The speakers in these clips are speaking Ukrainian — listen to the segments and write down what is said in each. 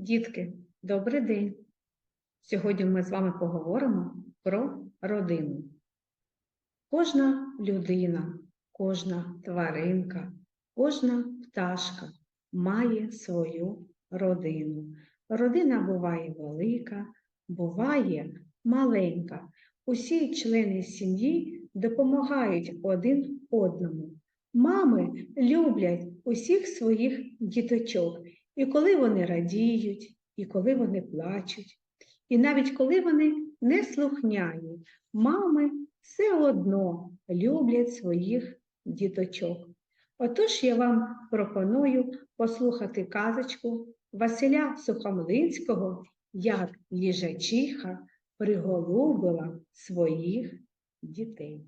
Дітки, добрий день! Сьогодні ми з вами поговоримо про родину. Кожна людина, кожна тваринка, кожна пташка має свою родину. Родина буває велика, буває маленька. Усі члени сім'ї допомагають один одному. Мами люблять усіх своїх діточок. І коли вони радіють, і коли вони плачуть, і навіть коли вони неслухняні, мами все одно люблять своїх діточок. Отож я вам пропоную послухати казочку Василя Сухомлинського, як їжачиха приголубила своїх дітей.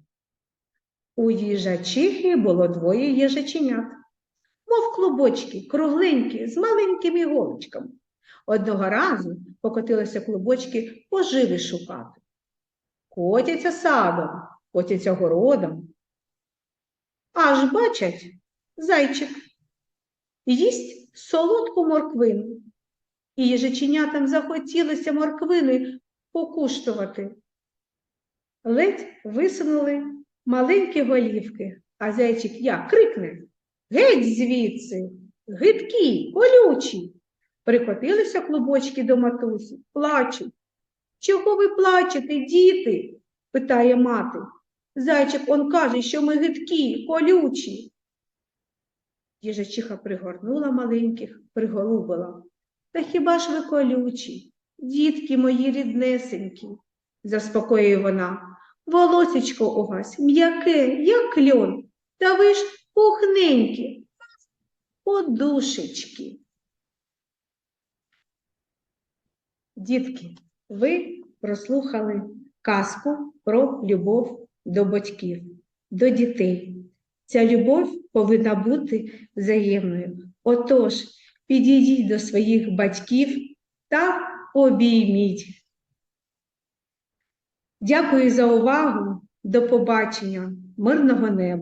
У їжачихи було двоє їжаченят мов клубочки, кругленькі, з маленькими голочками. Одного разу покотилися клубочки поживи шукати. Котяться садом, котяться городом. Аж бачать зайчик. Їсть солодку морквину. І їжаченятам захотілося морквини покуштувати. Ледь висунули маленькі голівки, а зайчик як крикне Геть звідси, гидкі, колючі. Прикотилися клубочки до матусі, плачуть. Чого ви плачете, діти? питає мати. Зайчик он каже, що ми гидкі, колючі. Їжачиха пригорнула маленьких, приголубила. Та хіба ж ви колючі, дітки мої ріднесенькі, заспокоює вона. Волосечко у вас м'яке, як льон, та ви ж пухненькі, подушечки. Дітки, ви прослухали казку про любов до батьків, до дітей. Ця любов повинна бути взаємною. Отож, підійдіть до своїх батьків та обійміть. Дякую за увагу. До побачення, мирного неба.